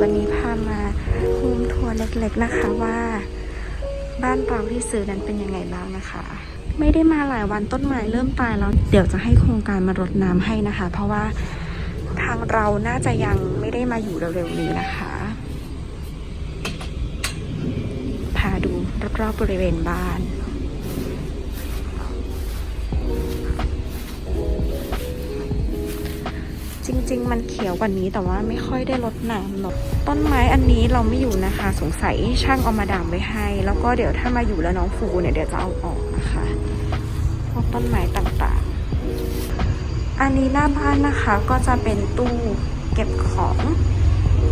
วันนี้พามาโฮมทัวร์เล็กๆนะคะว่า บ้านเราที่ซื้อนั้นเป็นยังไงบ้างนะคะ ไม่ได้มาหลายวันต้นไม้เริ่มตายแล้ว เดี๋ยวจะให้โครงการมารดน้ำให้นะคะ เพราะว่าทางเราน่าจะยังไม่ได้มาอยู่เร็วๆนี้นะคะ พาดูรอบๆบริเวณบ้าน จริง ๆ มันเขียวกว่านี้แต่ว่าไม่ค่อยได้รดน้ำหรอกต้นไม้อันนี้เราไม่อยู่นะคะ สงสัยช่างเอามาดามไว้ให้ แล้วก็เดี๋ยวถ้ามาอยู่แล้วน้องฟูเนี่ยเดี๋ยวจะเอาออกนะคะพวกต้นไม้ต่างๆ อันนี้หน้าบ้านนะคะก็จะเป็นตู้เก็บของ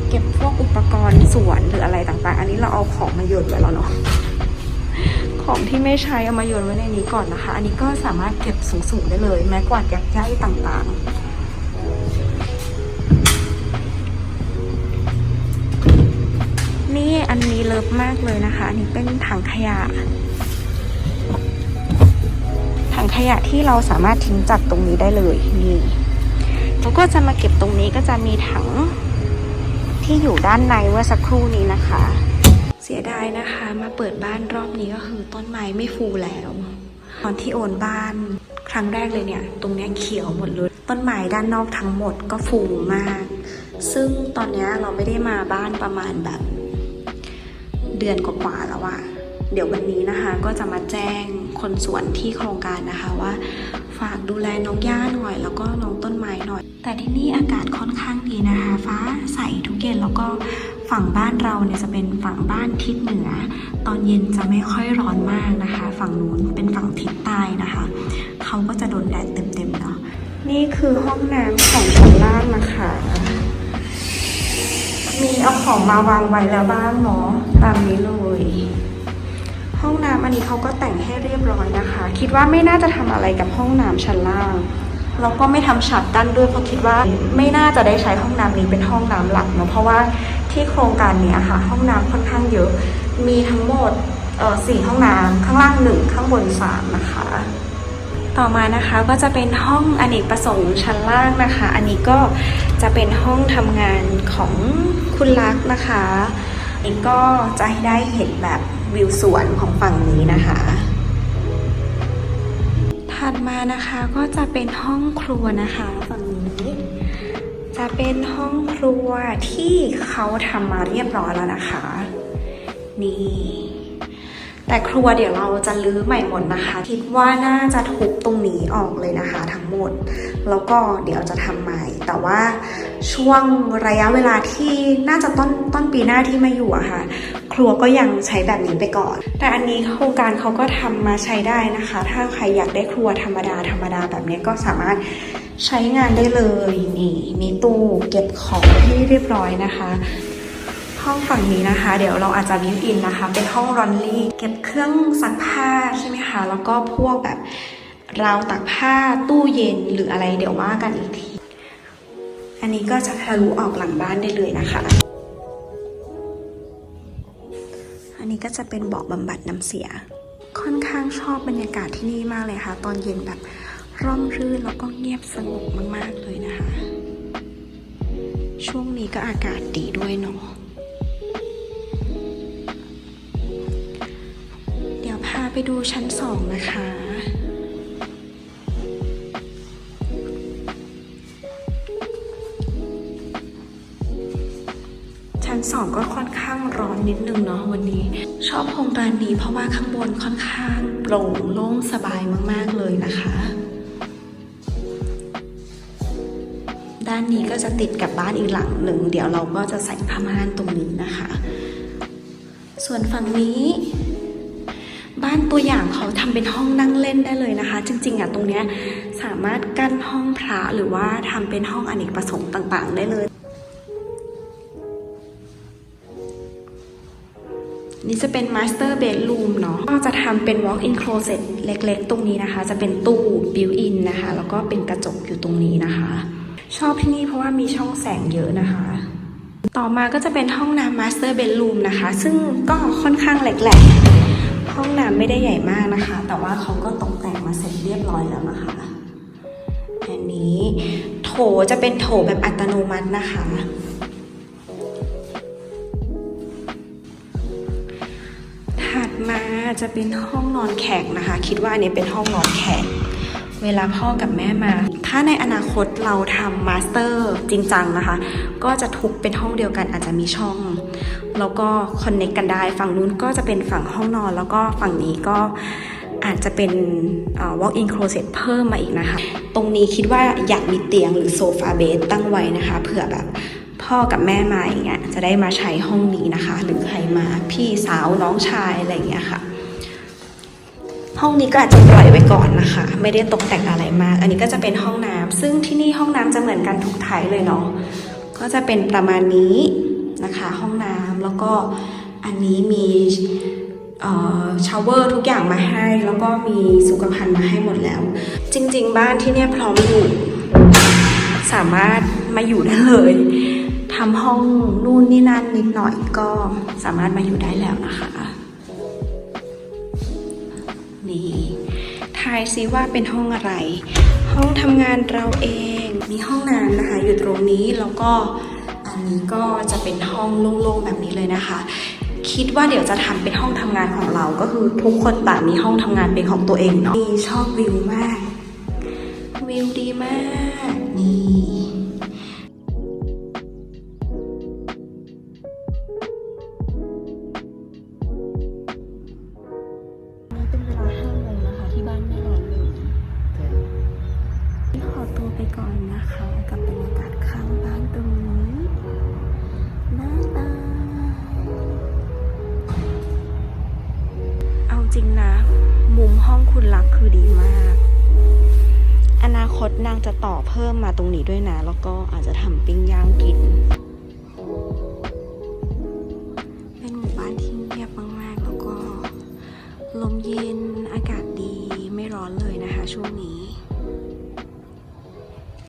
เก็บพวกอุปกรณ์สวนหรืออะไรต่างๆ อันนี้เราเอาของมาโยนไว้แล้วเนาะของที่ไม่ใช้เอามาโยนไว้ในนี้ก่อนนะคะ อันนี้ก็สามารถเก็บสูงๆได้เลย แม้กวาดยักย้ายต่างๆ ลิฟมากเลยนะคะอันนี้เป็นถังขยะ ถังขยะที่เราสามารถทิ้งจากตรงนี้ได้เลยนี่แล้วก็จะมาเก็บตรงนี้ก็จะมีถังที่อยู่ด้านในเมื่อสักครู่นี้นะคะ เสียดายนะคะ มาเปิดบ้านรอบนี้ก็คือต้นไม้ไม่ฟูแล้ว ตอนที่โอนบ้านครั้งแรกเลยเนี่ย ตรงนี้เขียวหมดเลยต้นไม้ด้านนอกทั้งหมดก็ฟูมาก ซึ่งตอนเนี้ยเราไม่ได้มาบ้านประมาณแบบ เดือนกว่าๆแล้วอะเดี๋ยววันนี้นะคะก็จะมาแจ้งคนสวนที่โครงการนะคะว่าฝากดูแลน้องย่าหน่อย แล้วก็น้องต้นไม้หน่อย แต่ที่นี่อากาศค่อนข้างดีนะคะ ฟ้าใสทุกเย็นแล้วก็ฝั่งบ้านเราเนี่ยจะเป็นฝั่งบ้านทิศเหนือ ตอนเย็นจะไม่ค่อยร้อนมากนะคะ ฝั่งนู้นเป็นฝั่งทิศใต้นะคะเขาก็จะโดนแดดเต็มๆเนาะนี่คือห้องน้ำของชั้นล่างนะคะ มีเอาของมาวางไว้แล้วบ้างเนาะตามนี้เลย ห้องน้ำอันนี้เขาก็แต่งให้เรียบร้อยนะคะ คิดว่าไม่น่าจะทำอะไรกับห้องน้ำชั้นล่างแล้วก็ไม่ทำฉัดกั้นด้วยเพราะคิดว่าไม่น่าจะได้ใช้ห้องน้ำนี้เป็นห้องน้ำหลักเนาะเพราะว่าที่โครงการเนี้ยค่ะ ห้องน้ำค่อนข้างเยอะ มีทั้งหมดสี่ห้องน้ำข้างล่างหนึ่งข้างบนสามนะคะ ต่อมานะคะก็จะเป็นห้องอเนกประสงค์ชั้นล่างนะคะ อันนี้ก็จะเป็นห้องทำงานของคุณลักษ์นะคะอันนี้ก็จะให้ได้เห็นแบบวิวสวนของฝั่งนี้นะคะ ถัดมานะคะก็จะเป็นห้องครัวนะคะฝั่งนี้จะเป็นห้องครัวที่เขาทำมาเรียบร้อยแล้วนะคะ นี่ แต่ครัวเดี๋ยวเราจะลื้อใหม่หมดนะคะ คิดว่าน่าจะทุบตรงนี้ออกเลยนะคะ ทั้งหมด แล้วก็เดี๋ยวจะทำใหม่ แต่ว่าช่วงระยะเวลาที่น่าจะต้นต้นปีหน้าที่มาอยู่อะค่ะ ครัวก็ยังใช้แบบนี้ไปก่อน แต่อันนี้โครงการเขาก็ทำมาใช้ได้นะคะ ถ้าใครอยากได้ครัวธรรมดาธรรมดาแบบนี้ก็สามารถใช้งานได้เลยนี่มีตู้เก็บของที่เรียบร้อยนะคะ ห้องฝั่งนี้นะคะ เดี๋ยวเราอาจจะวิวอินนะคะ เป็นห้องรอนลี่ เก็บเครื่องซักผ้าใช่ไหมคะ แล้วก็พวกแบบราวตากผ้าตู้เย็นหรืออะไรเดี๋ยวว่ากันอีกที อันนี้ก็จะทะลุออกหลังบ้านได้เลยนะคะ อันนี้ก็จะเป็นเบาะบำบัดน้ำเสีย ค่อนข้างชอบบรรยากาศที่นี่มากเลยค่ะ ตอนเย็นแบบร่มรื่นแล้วก็เงียบสงบมากๆเลยนะคะ ช่วงนี้ก็อากาศดีด้วยเนาะ ไปดูชั้นสองนะคะ ชั้นสองก็ค่อนข้างร้อนนิดนึงเนาะวันนี้ ชอบโครงการนี้เพราะว่าข้างบนค่อนข้างโปร่งโล่งสบายมาก ๆ เลยนะคะ ด้านนี้ก็จะติดกับบ้านอีกหลังหนึ่ง เดี๋ยวเราก็จะใส่ผ้าม่านตรงนี้นะคะ ส่วนฝั่งนี้ บ้านตัวอย่างเขาทำเป็นห้องนั่งเล่นได้เลยนะคะ จริงๆอะตรงเนี้ยสามารถกั้นห้องพระหรือว่าทำเป็นห้องอเนกประสงค์ต่างๆ ได้เลย นี่จะเป็น Master Bedroom เนาะก็จะทำเป็น Walk-in Closet เล็กๆ ตรงนี้นะคะ จะเป็นตู้ built-in นะคะ แล้วก็เป็นกระจกอยู่ตรงนี้นะคะ ชอบที่นี่เพราะว่ามีช่องแสงเยอะนะคะต่อมาก็จะเป็นห้องน้ำ Master Bedroom นะคะ ซึ่งก็ค่อนข้างแหลกๆ ห้องน้ำไม่ได้ใหญ่มากนะคะ แต่ว่าเขาก็ตกแต่งมาเสร็จเรียบร้อยแล้วนะคะอันนี้โถจะเป็นโถแบบอัตโนมัตินะคะ ถัดมาจะเป็นห้องนอนแขกนะคะ คิดว่าอันนี้เป็นห้องนอนแขกเวลาพ่อกับแม่มา ถ้าในอนาคตเราทำมาสเตอร์จริงจังนะคะ ก็จะทุกเป็นห้องเดียวกันอาจจะมีช่อง แล้วก็คอนเน c กกันได้ ฝั่งนู้นก็จะเป็นฝั่งห้องนอน แล้วก็ฝั่งนี้ก็อาจจะเป็น walk-in closet เพิ่มมาอีกนะคะ ตรงนี้คิดว่าอยากมีเตียงหรือโซฟาเบสตั้งไว้นะคะ เผื่อแบบพ่อกับแม่มาอย่างเงี้ยจะได้มาใช้ห้องนี้นะคะ หรือใครมาพี่สาวน้องชายอะไรอย่างเงี้ยค่ะ ห้องนี้ก็อาจจะปล่อยไว้ก่อนนะคะ ไม่ได้ตกแต่งอะไรมาก อันนี้ก็จะเป็นห้องน้ำซึ่งที่นี่ห้องน้ำจะเหมือนกันทุกไทยเลยเนาะก็จะเป็นประมาณนี้นะคะ ห้องน้ำ แล้วก็อันนี้มีชาวเวอร์ทุกอย่างมาให้ แล้วก็มีสุขภัณฑ์มาให้หมดแล้ว จริง ๆ บ้านที่เนี่ยพร้อมอยู่สามารถมาอยู่ได้เลยทำห้องนู่นนี่นั่นนิดหน่อยก็สามารถมาอยู่ได้แล้วนะคะนี่ทายซิว่าเป็นห้องอะไร ห้องทำงานเราเองมีห้องน้ำนะคะอยู่ตรงนี้แล้วก็ นี้ก็จะเป็นห้องโล่งๆแบบนี้เลยนะคะ คิดว่าเดี๋ยวจะทำเป็นห้องทำงานของเรา ก็คือทุกคนต่างมีห้องทำงานเป็นของตัวเองเนาะมีชอบวิวมาก คุณรักคือดีมาก อนาคตนางจะต่อเพิ่มมาตรงนี้ด้วยนะ แล้วก็อาจจะทำปิ้งย่างกิน เป็นหมู่บ้านที่เงียบมากๆ แล้วก็ ลมเย็นอากาศดีไม่ร้อนเลยนะคะช่วงนี้